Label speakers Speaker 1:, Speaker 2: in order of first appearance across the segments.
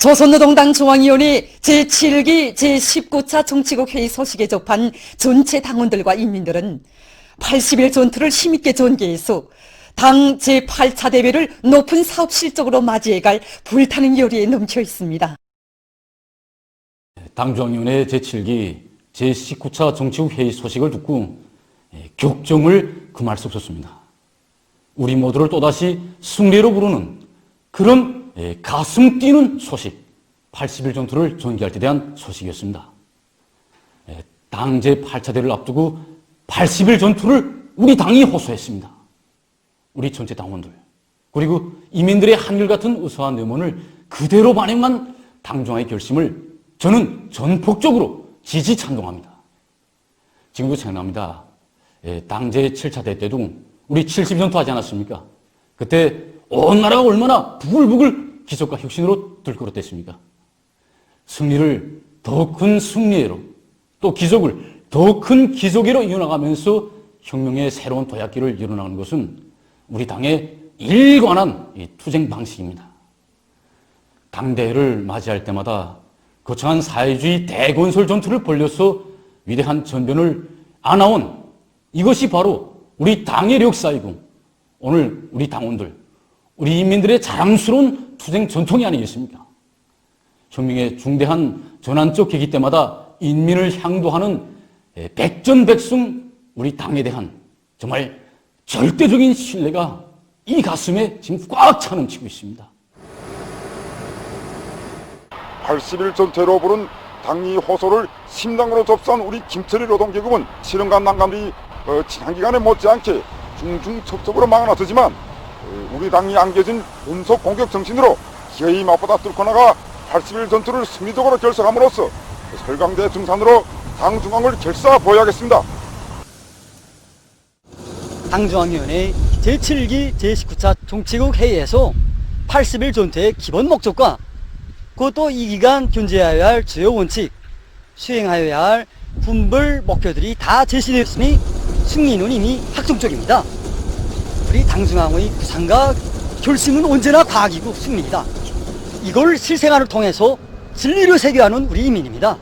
Speaker 1: 조선노동당 중앙위원회 제7기 제19차 정치국 회의 소식에 접한 전체 당원들과 인민들은 80일 전투를 힘있게 전개해서 당 제8차 대회를 높은 사업 실적으로 맞이해갈 불타는 열의에 넘쳐 있습니다.
Speaker 2: 당 중앙위원회 제7기 제19차 정치국 회의 소식을 듣고 예, 격정을 금할 수 없었습니다. 우리 모두를 또다시 승리로 부르는 그런 예, 가슴 뛰는 소식, 80일 전투를 전개할 때 대한 소식이었습니다. 예, 당 제 8차 대를 앞두고 80일 전투를 우리 당이 호소했습니다. 우리 전체 당원들, 그리고 이민들의 한결같은 의사와 내문을 그대로 반영한 당중앙의 결심을 저는 전폭적으로 지지 찬동합니다. 지금도 생각납니다. 예, 당제 7차 대 때도 우리 70전투 하지 않았습니까? 그때 온 나라가 얼마나 부글부글 기적과 혁신으로 들끓었댔습니까? 승리를 더 큰 승리로 또 기적을 더 큰 기적으로 이어나가면서 혁명의 새로운 도약기를 이뤄나가는 것은 우리 당의 일관한 이 투쟁 방식입니다. 당대회를 맞이할 때마다 거창한 사회주의 대건설 전투를 벌려서 위대한 전변을 안아온 이것이 바로 우리 당의 역사이고 오늘 우리 당원들, 우리 인민들의 자랑스러운 투쟁 전통이 아니겠습니까? 혁명의 중대한 전환적 계기 때마다 인민을 향도하는 백전백승 우리 당에 대한 정말 절대적인 신뢰가 이 가슴에 지금 꽉 차 넘치고 있습니다.
Speaker 3: 80일 전태로 부른 당리 호소를 심당으로 접수한 우리 김철희 노동계급은 실현감 난감이 어, 지난 기간에 못지않게 중중첩첩으로 막아나서지만 어, 우리 당이 안겨진 운석 공격 정신으로 기어이 맞보다 뚫고 나가 80일 전투를 승리적으로 결석함으로써 설강대 등산으로 당 중앙을 결사 보여야겠습니다.
Speaker 4: 당중앙위원회 제7기 제19차 정치국 회의에서 80일 전투의 기본 목적과 그것도 이 기간 견제하여야 할 주요 원칙, 수행하여야 할 분불 목표들이 다 제시되었으니 승리는 이미 확정적입니다. 우리 당중앙의 구상과 결심은 언제나 과학이고 승리이다. 이걸 실생활을 통해서 진리를 세계하는 우리 인민입니다.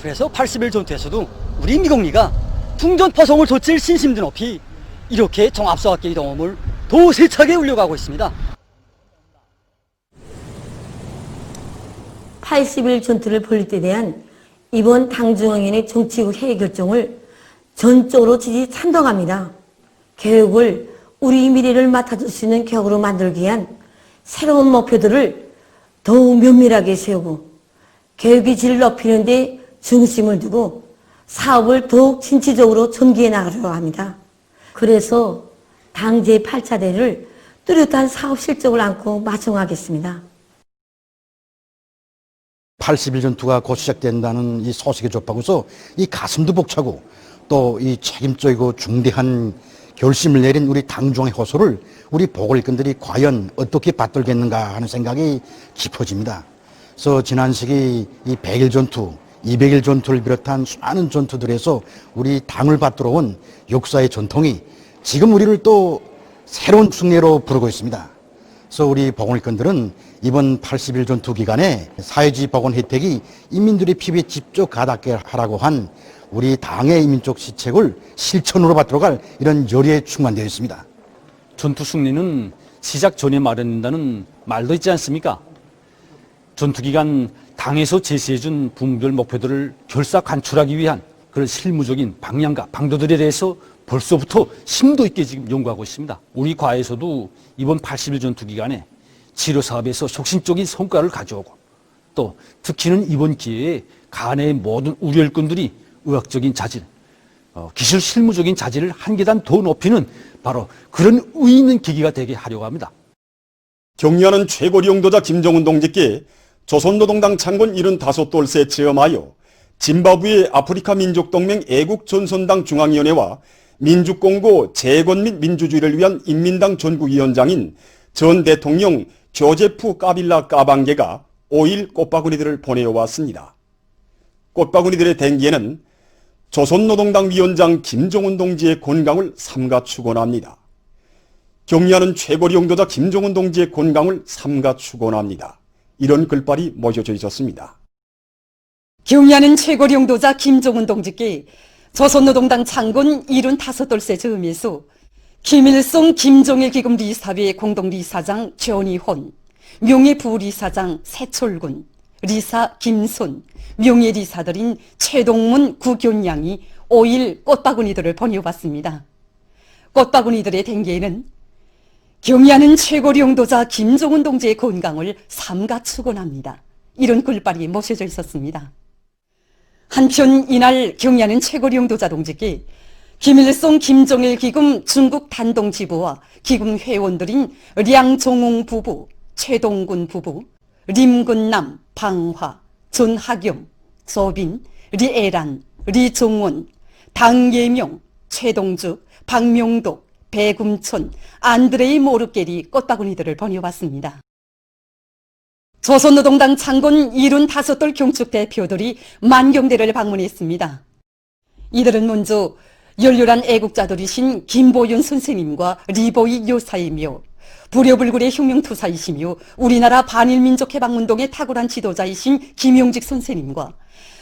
Speaker 4: 그래서 80일 전투에서도 우리 미국리가 풍전포성을 돋칠 신심도 높이 이렇게 종합사학계의 경험을 더 세차게 울려가고 있습니다.
Speaker 5: 80일 전투를 벌릴 때 대한 이번 당중앙위원회 정치국 회의 결정을 전적으로 지지 찬동합니다. 교육을 우리 미래를 맡아줄 수 있는 교육으로 만들기 위한 새로운 목표들을 더욱 면밀하게 세우고 교육의 질을 높이는 데 중심을 두고 사업을 더욱 진취적으로 전개해 나가려고 합니다. 그래서 당 제 8차 대를 뚜렷한 사업 실적을 안고 마중하겠습니다.
Speaker 6: 80일 전투가 곧 시작된다는 이 소식에 접하고서 이 가슴도 벅차고 또 이 책임적이고 중대한 결심을 내린 우리 당중의 호소를 우리 보궐권들이 과연 어떻게 받들겠는가 하는 생각이 깊어집니다. 그래서 지난 시기 이 100일 전투, 200일 전투를 비롯한 수많은 전투들에서 우리 당을 받들어 온 역사의 전통이 지금 우리를 또 새로운 승리로 부르고 있습니다. 그래서 우리 보건일건들은 이번 80일 전투 기간에 사회주의 보건 혜택이 인민들의 피부에 직접 가닿게 하라고 한 우리 당의 인민적 시책을 실천으로 받들어갈 이런 열의에 충만되어 있습니다.
Speaker 7: 전투 승리는 시작 전에 마련된다는 말도 있지 않습니까? 전투 기간 당에서 제시해준 분별 목표들을 결사 간출하기 위한 그런 실무적인 방향과 방도들에 대해서 벌써부터 심도 있게 지금 연구하고 있습니다. 우리 과에서도 이번 80일 전투 기간에 치료 사업에서 혁신적인 성과를 가져오고 또 특히는 이번 기회에 간의 모든 우려일꾼들이 의학적인 자질, 어, 기술 실무적인 자질을 한 계단 더 높이는 바로 그런 의의 있는 계기가 되게 하려고 합니다.
Speaker 8: 격려하는 최고 리 용도자 김정은 동지께 조선노동당 창건 75돌세 체험하여 짐바브웨 아프리카 민족동맹 애국 전선당 중앙위원회와 민주공고 재건 및 민주주의를 위한 인민당 전국위원장인 전 대통령 조제프 까빌라 까방게가 5일 꽃바구니들을 보내어 왔습니다. 꽃바구니들의 댕기에는 조선노동당 위원장 김정은 동지의 건강을 삼가 축원합니다. 격려하는 최고리 용도자 김정은 동지의 건강을 삼가 축원합니다. 이런 글발이 모셔져 있었습니다.
Speaker 1: 경야는 최고 용도자 김종은 동지께 조선노동당 창군 75돌세 즈음에서 김일성 김종일 기금 리사회 공동 리사장 전희혼, 명예 부리사장 세철군, 리사 김손, 명예 리사들인 최동문 구견양이 5일 꽃바구니들을 번여봤습니다. 꽃바구니들의 댕기에는 경야는 최고 용도자 김종은 동지의 건강을 삼가 축원합니다. 이런 글발이 모셔져 있었습니다. 한편 이날 경야는 최고 용도자 동지께 김일성 김정일 기금 중국 단동 지부와 기금 회원들인 량종웅 부부, 최동군 부부, 림근남, 방화, 존학용, 조빈, 리에란, 리종원, 당예명, 최동주, 박명독, 배금촌, 안드레이 모르게리 꽃바구니들을 번여봤습니다. 조선노동당 창건 75돌 경축 대표들이 만경대를 방문했습니다. 이들은 먼저 열렬한 애국자들이신 김보윤 선생님과 리보이 요사이며 불효불굴의 혁명투사이시며 우리나라 반일민족 해방운동의 탁월한 지도자이신 김용직 선생님과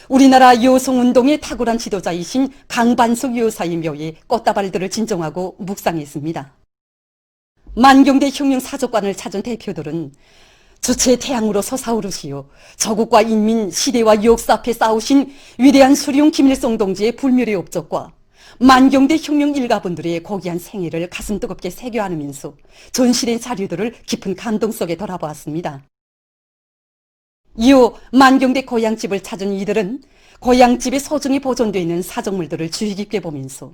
Speaker 1: 우리나라 여성운동의 탁월한 지도자이신 강반석 요사이며의 꽃다발들을 진정하고 묵상했습니다. 만경대 혁명 사족관을 찾은 대표들은 주체의 태양으로 솟아오르시오. 저국과 인민, 시대와 역사 앞에 싸우신 위대한 수령 김일성 동지의 불멸의 업적과 만경대 혁명 일가분들의 고귀한 생애를 가슴 뜨겁게 새겨 안으면서 전시된 자료들을 깊은 감동 속에 돌아보았습니다. 이후 만경대 고향집을 찾은 이들은 고향집에 소중히 보존되어 있는 사정물들을 주의 깊게 보면서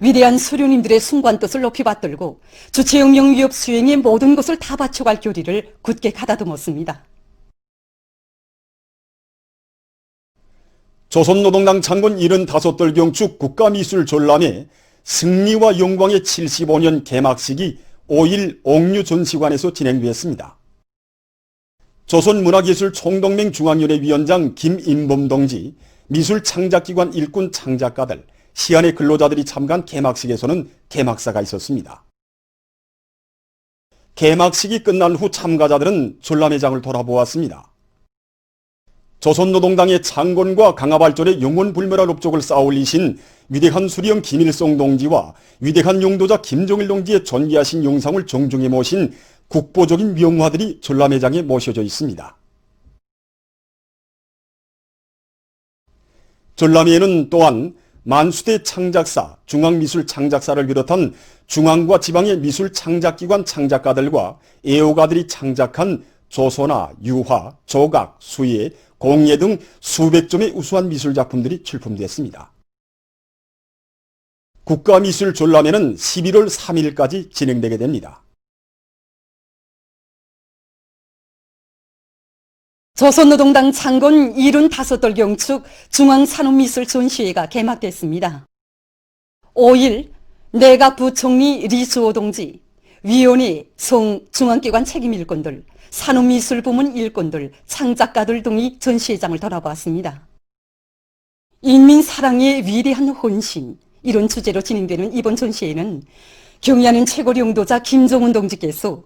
Speaker 1: 위대한 수료님들의 숭고한 뜻을 높이 받들고 주체혁명 위협 수행의 모든 것을 다 바쳐갈 교리를 굳게 가다듬었습니다.
Speaker 8: 조선노동당 창건 75돌 경축 국가미술 전람회 승리와 영광의 75년 개막식이 5일 옥류 전시관에서 진행되었습니다. 조선문화예술 총동맹 중앙위원회 위원장 김인범 동지, 미술창작기관 일꾼 창작가들, 시안의 근로자들이 참가한 개막식에서는 개막사가 있었습니다. 개막식이 끝난 후 참가자들은 전람회장을 돌아보았습니다. 조선노동당의 창건과 강화발전의 영원불멸한 업적을 쌓아올리신 위대한 수령 김일성 동지와 위대한 용도자 김정일 동지의 존귀하신 용상을 정중히 모신 국보적인 명화들이 전람회장에 모셔져 있습니다. 전람회에는 또한 만수대 창작사, 중앙미술 창작사를 비롯한 중앙과 지방의 미술 창작기관 창작가들과 애호가들이 창작한 조소나 유화, 조각, 수예, 공예 등 수백 점의 우수한 미술 작품들이 출품됐습니다. 국가미술 전람회는 11월 3일까지 진행되게 됩니다.
Speaker 1: 조선노동당 창건 75돌 경축 중앙산업미술 전시회가 개막됐습니다. 5일 내각 부총리 리수호 동지, 위원회, 송 중앙기관 책임일꾼들, 산업미술 부문 일꾼들, 창작가들 등이 전시회장을 돌아보았습니다. 인민 사랑의 위대한 혼신, 이런 주제로 진행되는 이번 전시회는 경야는 최고 용도자 김종훈 동지께서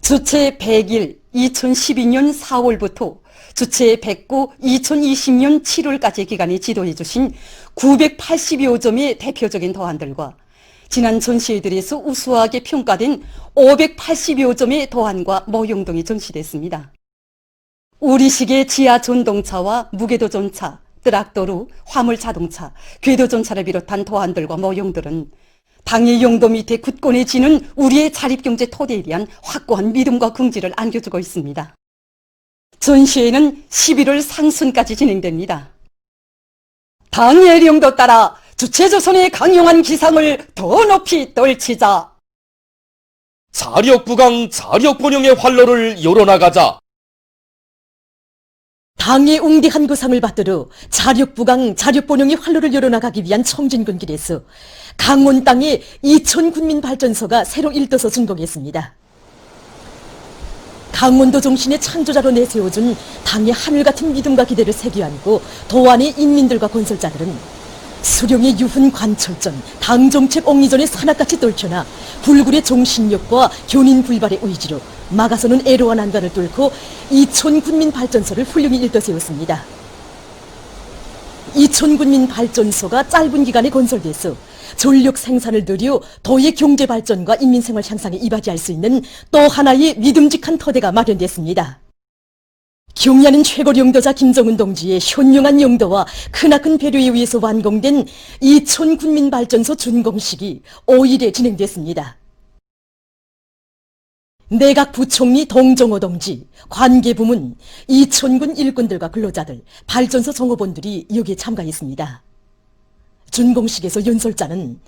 Speaker 1: 주체 100일 2012년 4월부터 주체 109 2020년 7월까지 기간에 지도해 주신 980여 점의 대표적인 도안들과 지난 전시회들에서 우수하게 평가된 580여 점의 도안과 모형 등이 전시됐습니다. 우리식의 지하 전동차와 무게도 전차, 트락도루, 화물 자동차, 궤도 전차를 비롯한 도안들과 모형들은 당의 용도 밑에 굳건해 지는 우리의 자립경제 토대에 대한 확고한 믿음과 긍지를 안겨주고 있습니다. 전시회는 11월 상순까지 진행됩니다. 당의 령도 따라 주체조선의 강용한 기상을 더 높이 떨치자.
Speaker 9: 자력부강 자력본영의 활로를 열어나가자.
Speaker 10: 당의 웅대한 구상을 받들어 자력부강 자력본영의 활로를 열어나가기 위한 청진군길에서 강원 땅에 이천 군민 발전소가 새로 일떠서 준공했습니다. 강원도 정신의 창조자로 내세워준 당의 하늘 같은 믿음과 기대를 새겨 안고 도안의 인민들과 건설자들은 수령의 유훈 관철전, 당정책 옥리전의 산악같이 떨쳐나 불굴의 정신력과 견인 불발의 의지로 막아서는 애로와 난관을 뚫고 이촌 군민 발전소를 훌륭히 일떠세웠습니다. 이촌 군민 발전소가 짧은 기간에 건설돼서 전력 생산을 늘려 도의 경제 발전과 인민생활 향상에 이바지할 수 있는 또 하나의 믿음직한 터대가 마련됐습니다. 경야는 최고 용도자 김정은 동지의 현명한 용도와 크나큰 배려에 의해서 완공된 이촌 군민발전소 준공식이 5일에 진행됐습니다. 내각 부총리 동정호 동지, 관계부문, 이촌군 일꾼들과 근로자들, 발전소 종업원들이 여기에 참가했습니다. 준공식에서 연설자는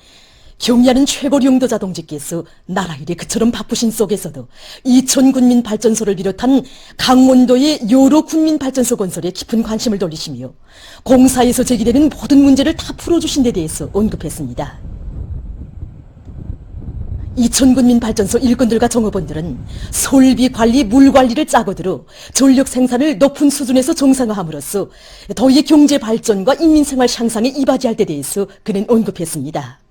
Speaker 10: 경야는 최고 용도자 동지께서 나라 일에 그처럼 바쁘신 속에서도 이촌 군민 발전소를 비롯한 강원도의 여러 군민 발전소 건설에 깊은 관심을 돌리시며 공사에서 제기되는 모든 문제를 다 풀어주신 데 대해서 언급했습니다. 이촌군민 발전소 일꾼들과 종업원들은 솔비 관리, 물 관리를 짜고 들어 전력 생산을 높은 수준에서 정상화함으로써 도의 경제 발전과 인민 생활 향상에 이바지할 데 대해서 그는 언급했습니다.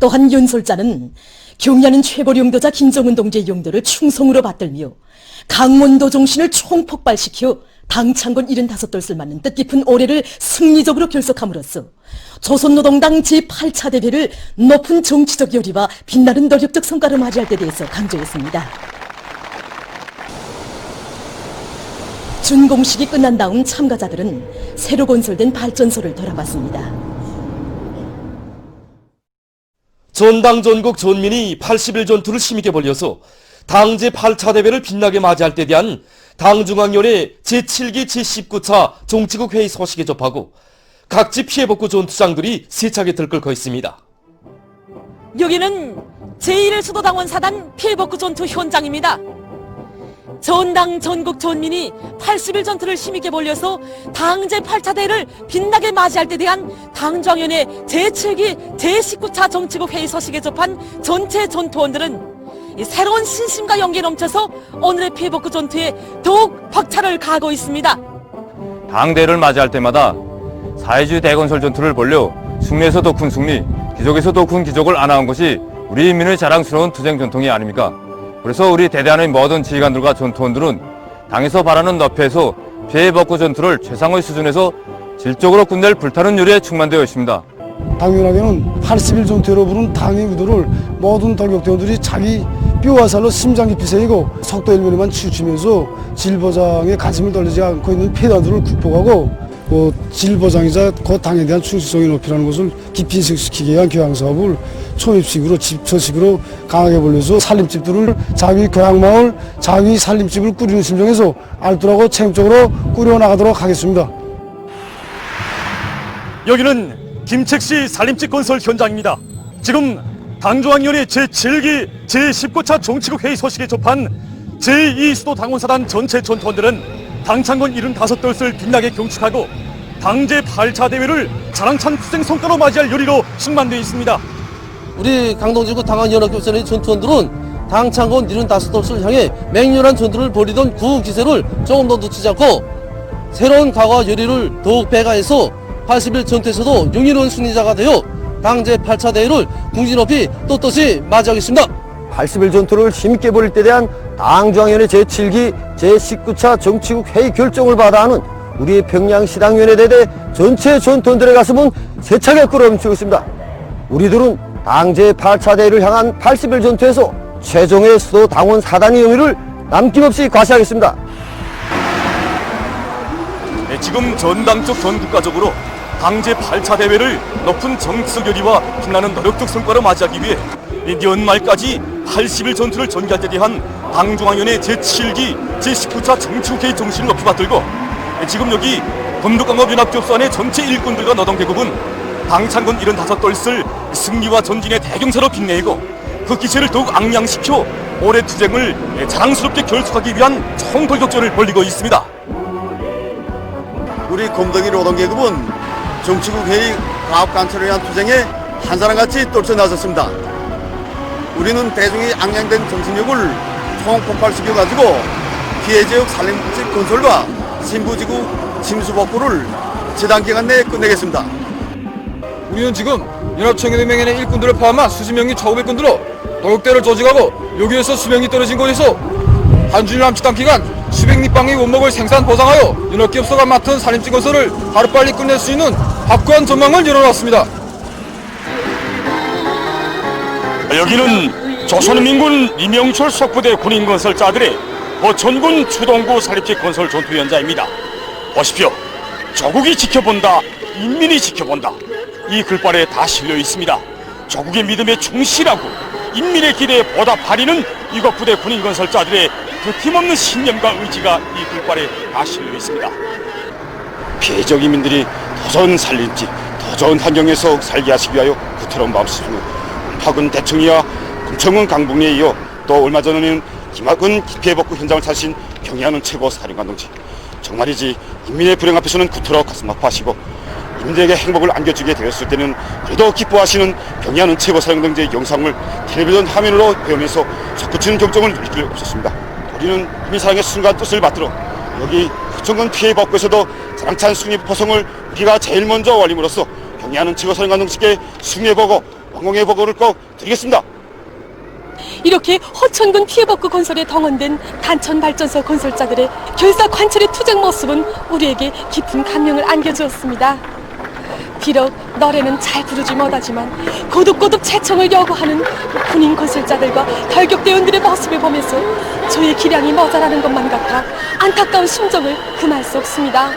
Speaker 10: 또한 연설자는 경야는 최고 용도자 김정은 동지의 용도를 충성으로 받들며 강원도 정신을 총폭발시켜 당창건 75돌을 맞는 뜻깊은 올해를 승리적으로 결석함으로써 조선노동당 제8차 대회를 높은 정치적 열의와 빛나는 노력적 성과를 맞이할 때 대해서 강조했습니다. 준공식이 끝난 다음 참가자들은 새로 건설된 발전소를 돌아봤습니다.
Speaker 9: 전당 전국 전민이 80일 전투를 힘있게 벌려서 당제 8차 대회를 빛나게 맞이할 때 대한 당중앙위원회 제7기 제19차 정치국 회의 소식에 접하고 각지 피해복구 전투장들이 세차게 들끓고 있습니다.
Speaker 10: 여기는 제1수도당원 사단 피해복구 전투 현장입니다. 전당 전국 전민이 80일 전투를 힘있게 벌려서 당제 8차 대회를 빛나게 맞이할 때 대한 당정위원회 제7기 제19차 정치국 회의 소식에 접한 전체 전투원들은 이 새로운 신심과 용기에 넘쳐서 오늘의 피해복구 전투에 더욱 박차를 가하고 있습니다.
Speaker 11: 당대를 맞이할 때마다 사회주의 대건설 전투를 벌려 승리에서 더큰 승리, 기적에서 더큰 기적을 안아온 것이 우리 인민의 자랑스러운 투쟁 전통이 아닙니까? 그래서 우리 대대한의 모든 지휘관들과 전투원들은 당에서 바라는 너피에서 피해 복구 전투를 최상의 수준에서 질적으로 끝낼 불타는 요리에 충만되어 있습니다.
Speaker 12: 당연하게는 80일 전투로 부른 당의 의도를 모든 돌격대원들이 자기 뼈와 살로 심장 깊이 새기고 속도 일면에만 치우치면서 질보장의 가슴을 돌리지 않고 있는 폐단들을 극복하고 뭐 질 보장이자 그 당에 대한 충실성의 높이라는 것을 깊이 인식시키기 위한 교양 사업을 초입식으로 집처식으로 강하게 벌려서 살림집들을 자기 교양 마을 자기 살림집을 꾸리는 심정에서 알뜰하고 체험적으로 꾸려 나가도록 하겠습니다.
Speaker 7: 여기는 김책시 산림집 건설 현장입니다. 지금 당중앙위원회 제7기 제19차 정치국 회의 소식에 접한 제2수도 당원사단 전체 전투원들은 당창건 75돌을 빛나게 경축하고 당제 8차 대회를 자랑찬 투쟁 성과로 맞이할 요리로 충만되어 있습니다.
Speaker 13: 우리 강동지구 당항연합교선의 전투원들은 당창건 75돌을 향해 맹렬한 전투를 벌이던 구 기세를 조금 더 놓치지 않고 새로운 각오와 열의를 더욱 배가해서 80일 전투에서도 용의로운 승리자가 되어 당제 8차 대회를 궁지 높이 떳떳이 맞이하겠습니다.
Speaker 14: 80일 전투를 힘있게 벌일 때 대한 당중앙위원회 제7기 제19차 정치국 회의 결정을 받아 하는 우리 평양시당위원회 대대 전체 전투원들의 가슴은 세차게 끌어넘치고 있습니다. 우리들은 당제 8차 대회를 향한 80일 전투에서 최종의 수도 당원 사단의 영위를 남김없이 과시하겠습니다.
Speaker 7: 네, 지금 전당 쪽전 국가적으로 당제 8차 대회를 높은 정치적 열의와 빛나는 노력적 성과로 맞이하기 위해 이 연말까지 80일 전투를 전개할 때 대한 당중앙위원회 제7기 제19차 정치국회의 정신을 높이 받들고 네, 지금 여기 범독강업연합교수안의 전체 일꾼들과 노동 계급은 당창군 75돌을 승리와 전진의 대경사로 빛내고 그 기세를 더욱 앙양시켜 올해 투쟁을 예, 자랑스럽게 결속하기 위한 총돌격전을 벌이고 있습니다.
Speaker 3: 우리 검덕이 노동계급은 정치국 회의 가업 관철을 위한 투쟁에 한 사람같이 떨쳐 나섰습니다. 우리는 대중이 앙양된 정신력을 총폭발시켜가지고 피해 지역 산림집 건설과 신부지구 침수복구를 지단 기간 내에 끝내겠습니다.
Speaker 15: 우리는 지금 연합청년회명의 일꾼들을 포함한 수십 명의 좌우백군들로 노역대를 조직하고 여기에서 수명이 떨어진 곳에서 한 주일 남짓 한 기간 수백 리방의 원목을 생산 보상하여 연합기업소가 맡은 산림지 건설을 하루빨리 끝낼 수 있는 확고한 전망을 열어놨습니다.
Speaker 7: 여기는 조선민군 이명철 속부대 군인 건설자들의 보천군 추동구 사립지 건설 전투 현장입니다. 보십시오. 조국이 지켜본다. 인민이 지켜본다. 이 글발에 다 실려 있습니다. 조국의 믿음에 충실하고 인민의 기대에 보답하리는 이것 부대 군인 건설자들의 그 힘없는 신념과 의지가 이 글발에 다 실려 있습니다.
Speaker 3: 피해적 인민들이 더 좋은 살림지, 더 좋은 환경에서 살게 하시기 위하여 구태로운 마음씨로 박은 대청이와 금청은 강북리에 이어 또 얼마 전에는 김학은 피해복구 현장을 찾으신 경의하는 최고 사령관 동지. 정말이지 인민의 불행 앞에서는 구태로 가슴 아파하시고 인민들에게 행복을 안겨주게 되었을 때는 그래도 기뻐하시는 경의하는 최고 사령관 동지의 영상을 텔레비전 화면으로 배우면서 솟구치는 경종을 느낄 수 없었습니다. 우리는 인민사랑의 순간 뜻을 받들어 여기 구청군 피해 복구에서도 자랑찬 숭례 포성을 우리가 제일 먼저 올림으로써 경의하는 최고 사령관 동지께 숭례보고 왕공의 보고를 꼭 드리겠습니다.
Speaker 16: 이렇게 허천군 피해복구 건설에 동원된 단천 발전소 건설자들의 결사 관철의 투쟁 모습은 우리에게 깊은 감명을 안겨주었습니다. 비록 노래는 잘 부르지 못하지만 고독고독 채청을 요구하는 군인 건설자들과 결격대원들의 모습을 보면서 저의 기량이 모자라는 것만 같아 안타까운 심정을 금할 수 없습니다.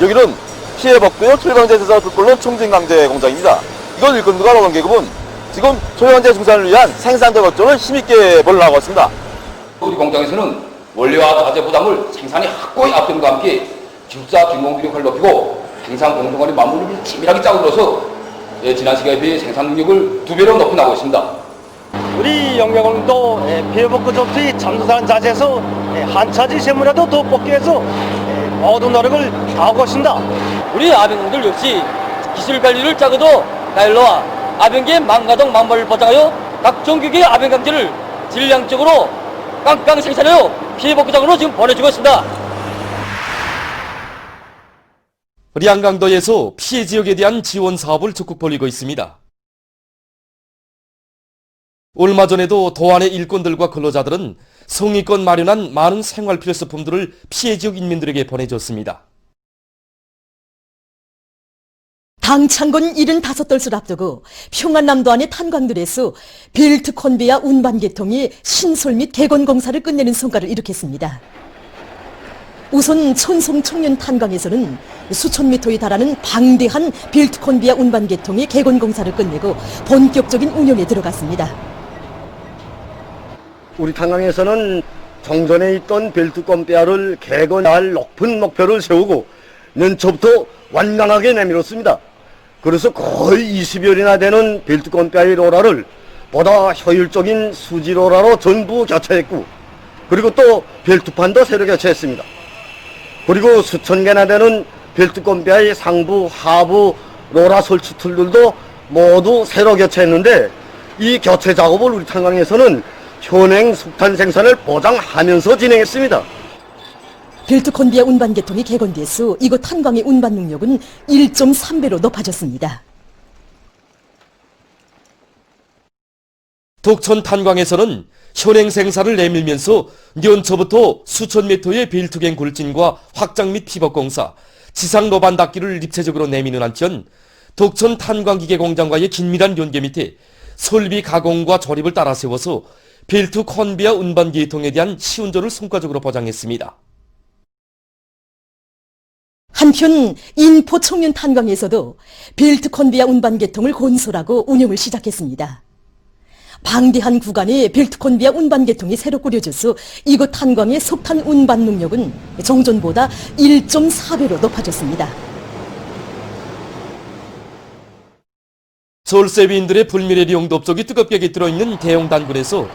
Speaker 9: 여기는 피해 복구역 초량제세사 불꽃론 총진강제 공장입니다. 이걸 일꾼들과 노동계급은 지금 초량제 생산을 위한 생산자 걱정을 힘있게 벌라고 있습니다.
Speaker 17: 우리 공장에서는 원료와 자재 부담을 생산이 확고히 앞둔과 함께 기숙사 균공비력을 높이고 생산 공동원의 마무리를 치밀하게 짜고 들어서 예, 지난 시기에 비해 생산 능력을 두 배로 높여나가고 있습니다.
Speaker 18: 우리 영명원도 피해복구 접수의 참수산 자재에서 한차지 세무라도 더 뽑기 위해서 모든 노력을 다하고 있습니다.
Speaker 19: 우리 아병들 역시 기술 관리를 짜고도 나일로와 아병계 망가동 망발을 보장하여 각종 규격의 아병 강제를 질량적으로 깡깡 생산하여 피해 복구장으로 지금 보내주고 있습니다.
Speaker 9: 리안강도에서 피해 지역에 대한 지원 사업을 적극 벌이고 있습니다. 얼마 전에도 도안의 일꾼들과 근로자들은 성의껏 마련한 많은 생활 필요소품들을 피해 지역 인민들에게 보내줬습니다.
Speaker 10: 당창건 75돌수를 앞두고 평안남도 안의 탄광들에서 벨트 컨베야 운반 계통이 신설 및 개건 공사를 끝내는 성과를 이룩했습니다. 우선 천송 청년 탄광에서는 수천 미터에 달하는 방대한 벨트 컨베야 운반 계통의 개건 공사를 끝내고 본격적인 운영에 들어갔습니다.
Speaker 14: 우리 탄광에서는 정전에 있던 벨트권 뼈를 개건할 높은 목표를 세우고 연초부터 완강하게 내밀었습니다. 그래서 거의 20여이나 되는 벨트권 뼈의 로라를 보다 효율적인 수지 로라로 전부 교체했고 그리고 또 벨트판도 새로 교체했습니다. 그리고 수천 개나 되는 벨트권 뼈의 상부, 하부 로라 설치 툴들도 모두 새로 교체했는데 이 교체 작업을 우리 탄광에서는 현행 석탄 생산을 보장하면서 진행했습니다.
Speaker 10: 벨트 컨비아 운반 계통이 개건돼서 이곳 탄광의 운반 능력은 1.3배로 높아졌습니다.
Speaker 9: 독천 탄광에서는 현행 생산을 내밀면서 연초부터 수천 미터의 빌트갱 굴진과 확장 및 피복 공사, 지상 로반 닦기를 입체적으로 내미는 한편 독천 탄광기계 공장과의 긴밀한 연계 밑에 설비 가공과 조립을 따라 세워서 빌트 컨비아 운반 계통에 대한 시운전을 성과적으로 보장했습니다.
Speaker 10: 한편 인포 청년 탄광에서도 벨트 컨비아 운반 계통을 건설하고 운영을 시작했습니다. 방대한 구간에 벨트 컨비아 운반 계통이 새로 꾸려져서 이곳 탄광의 석탄 운반 능력은 정전보다 1.4배로 높아졌습니다.
Speaker 9: 절세비인들의 불미래리 용접족이 뜨겁게 깃들어 있는 대형 단군에서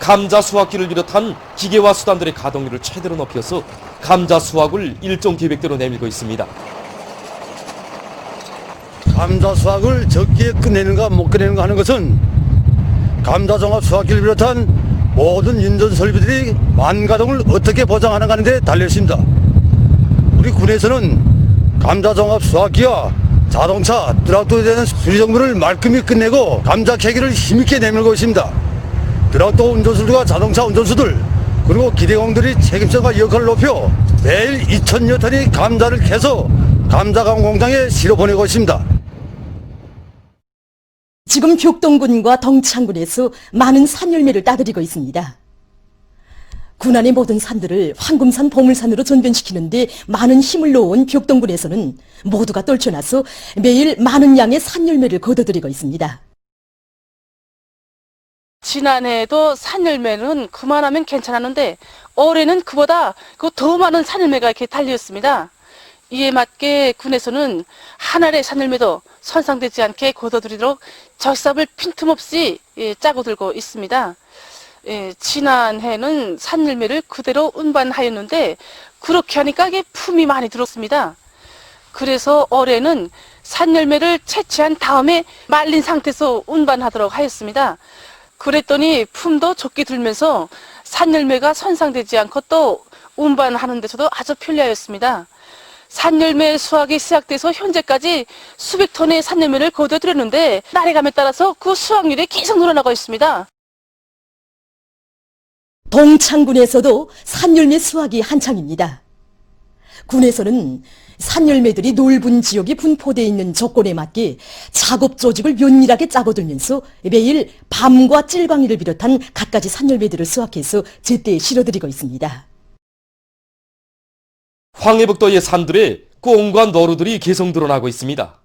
Speaker 9: 감자 수확기를 비롯한 기계와 수단들의 가동률을 최대로 높여서 감자 수확을 일정 계획대로 내밀고 있습니다.
Speaker 12: 감자 수확을 적기에 끝내는가 못 끝내는가 하는 것은 감자 종합 수확기를 비롯한 모든 인전 설비들이 만가동을 어떻게 보장하는가 하는 데 달려 있습니다. 우리 군에서는 감자 종합 수확기와 자동차, 트랙터에 대한 수리 정보를 말끔히 끝내고 감자 캐기를 힘있게 내밀고 있습니다. 트랙터 운전수들과 자동차 운전수들 그리고 기대공들이 책임성과 역할을 높여 매일 2천여 톤의 감자를 캐서 감자강 공장에 실어 보내고 있습니다.
Speaker 10: 지금 벽동군과 덩창군에서 많은 산열매를 따들이고 있습니다. 군안의 모든 산들을 황금산 보물산으로 전변시키는데 많은 힘을 놓은 벽동군에서는 모두가 떨쳐나서 매일 많은 양의 산열매를 거둬들이고 있습니다.
Speaker 20: 지난해에도 산열매는 그만하면 괜찮았는데 올해는 그보다 그더 많은 산열매가 이렇게 달렸습니다. 이에 맞게 군에서는 한 알의 산열매도 손상되지 않게 거둬들이도록 적삽을 빈틈없이 예, 짜고 들고 있습니다. 예, 지난해는 산열매를 그대로 운반하였는데 그렇게 하니까 이게 품이 많이 들었습니다. 그래서 올해는 산열매를 채취한 다음에 말린 상태에서 운반하도록 하였습니다. 그랬더니 품도 적게 들면서 산열매가 손상되지 않고 또 운반하는 데서도 아주 편리하였습니다. 산열매 수확이 시작돼서 현재까지 수백 톤의 산열매를 거둬들였는데 날이 감에 따라서 그 수확률이 계속 늘어나고 있습니다.
Speaker 10: 동창군에서도 산열매 수확이 한창입니다. 군에서는 산열매들이 넓은 지역에 분포되어 있는 조건에 맞게 작업 조직을 면밀하게 짜고들면서 매일 밤과 찔광이를 비롯한 갖가지 산열매들을 수확해서 제때에 실어드리고 있습니다.
Speaker 9: 황해북도의 산들에 꽁과 너루들이 계속 늘어나고 있습니다.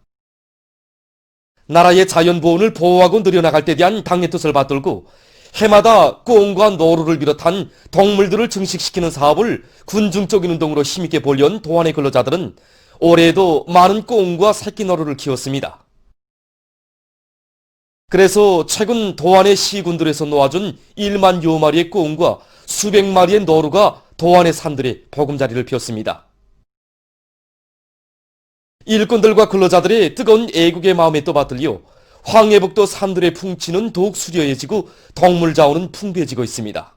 Speaker 9: 나라의 자연보온을 보호하고 늘여나갈 때 대한 당의 뜻을 받들고 해마다 꽁과 너루를 비롯한 동물들을 증식시키는 사업을 군중적인 운동으로 힘있게 벌려온 도안의 근로자들은 올해에도 많은 꽁과 새끼 너루를 키웠습니다. 그래서 최근 도안의 시군들에서 놓아준 1만 여 마리의 꽁과 수백 마리의 너루가 도안의 산들에 보금자리를 피웠습니다. 일꾼들과 근로자들의 뜨거운 애국의 마음에 떠받들려 황해북도 산들의 풍치는 더욱 수려해지고 동물 자원은 풍부해지고 있습니다.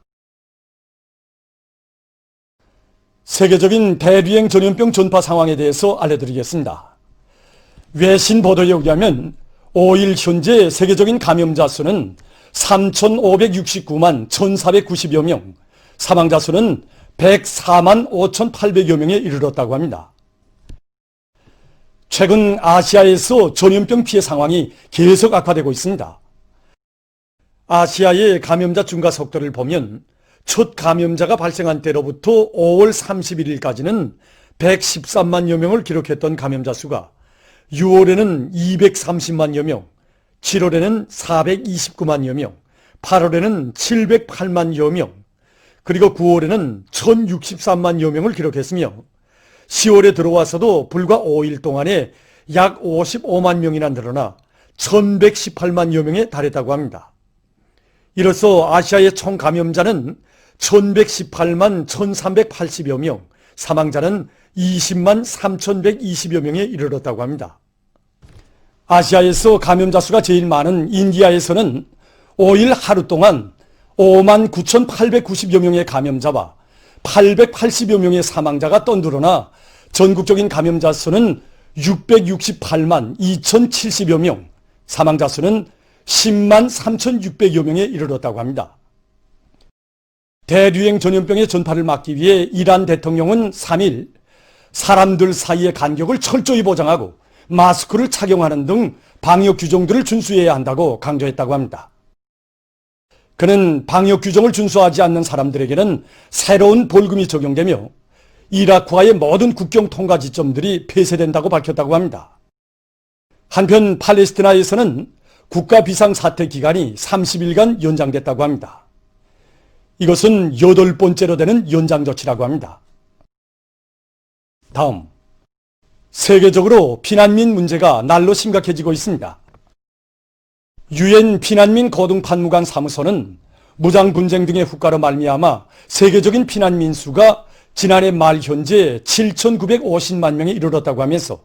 Speaker 7: 세계적인 대류행 전염병 전파 상황에 대해서 알려드리겠습니다. 외신 보도에 의하면 5일 현재 세계적인 감염자 수는 3,569만 1,490여 명, 사망자 수는 104만 5,800여 명에 이르렀다고 합니다. 최근 아시아에서 전염병 피해 상황이 계속 악화되고 있습니다. 아시아의 감염자 증가 속도를 보면 첫 감염자가 발생한 때로부터 5월 31일까지는 113만여 명을 기록했던 감염자 수가 6월에는 230만여 명, 7월에는 429만여 명, 8월에는 708만여 명, 그리고 9월에는 1063만여 명을 기록했으며 10월에 들어와서도 불과 5일 동안에 약 55만 명이나 늘어나 1118만여 명에 달했다고 합니다. 이로써 아시아의 총 감염자는 1118만 1380여 명, 사망자는 20만 3120여 명에 이르렀다고 합니다. 아시아에서 감염자 수가 제일 많은 인디아에서는 5일 하루 동안 5만 9,890여 명의 감염자와 880여 명의 사망자가 떠늘어나 전국적인 감염자 수는 668만 2,070여 명, 사망자 수는 10만 3,600여 명에 이르렀다고 합니다. 대류행 전염병의 전파를 막기 위해 이란 대통령은 3일 사람들 사이의 간격을 철저히 보장하고 마스크를 착용하는 등 방역 규정들을 준수해야 한다고 강조했다고 합니다. 그는 방역 규정을 준수하지 않는 사람들에게는 새로운 벌금이 적용되며 이라크와의 모든 국경 통과 지점들이 폐쇄된다고 밝혔다고 합니다. 한편 팔레스티나에서는 국가 비상사태 기간이 30일간 연장됐다고 합니다. 이것은 여덟 번째로 되는 연장 조치라고 합니다. 다음, 세계적으로 피난민 문제가 날로 심각해지고 있습니다. 유엔 피난민 고등판무관 사무소는 무장 분쟁 등의 후과로 말미암아 세계적인 피난민 수가 지난해 말 현재 7,950만 명에 이르렀다고 하면서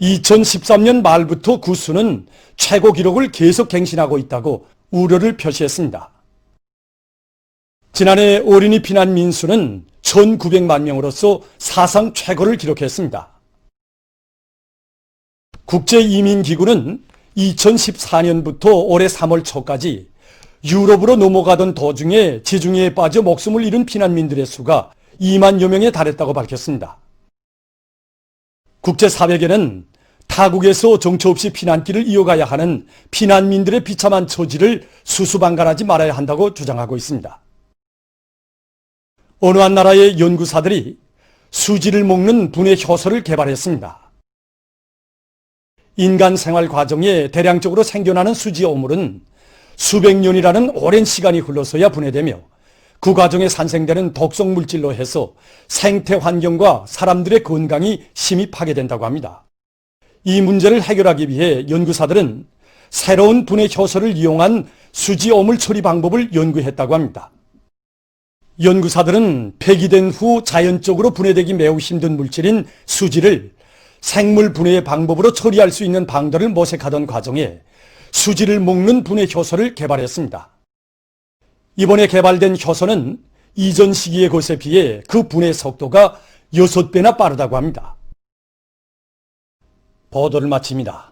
Speaker 7: 2013년 말부터 그 수는 최고 기록을 계속 갱신하고 있다고 우려를 표시했습니다. 지난해 어린이 피난 민 수는 1,900만 명으로서 사상 최고를 기록했습니다. 국제이민기구는 2014년부터 올해 3월 초까지 유럽으로 넘어가던 도중에 지중해에 빠져 목숨을 잃은 피난민들의 수가 2만여 명에 달했다고 밝혔습니다. 국제사회계는 타국에서 정처 없이 피난길을 이어가야 하는 피난민들의 비참한 처지를 수수방관하지 말아야 한다고 주장하고 있습니다. 어느 한 나라의 연구사들이 수지를 먹는 분해 효소를 개발했습니다. 인간 생활 과정에 대량적으로 생겨나는 수지 오물은 수백 년이라는 오랜 시간이 흘러서야 분해되며 그 과정에 산생되는 독성 물질로 해서 생태 환경과 사람들의 건강이 심히 파괴된다고 합니다. 이 문제를 해결하기 위해 연구사들은 새로운 분해 효소를 이용한 수지 오물 처리 방법을 연구했다고 합니다. 연구사들은 폐기된 후 자연적으로 분해되기 매우 힘든 물질인 수지를 생물 분해의 방법으로 처리할 수 있는 방도를 모색하던 과정에 수지를 먹는 분해 효소를 개발했습니다. 이번에 개발된 효소는 이전 시기의 것에 비해 그 분해 속도가 6배나 빠르다고 합니다. 보도를 마칩니다.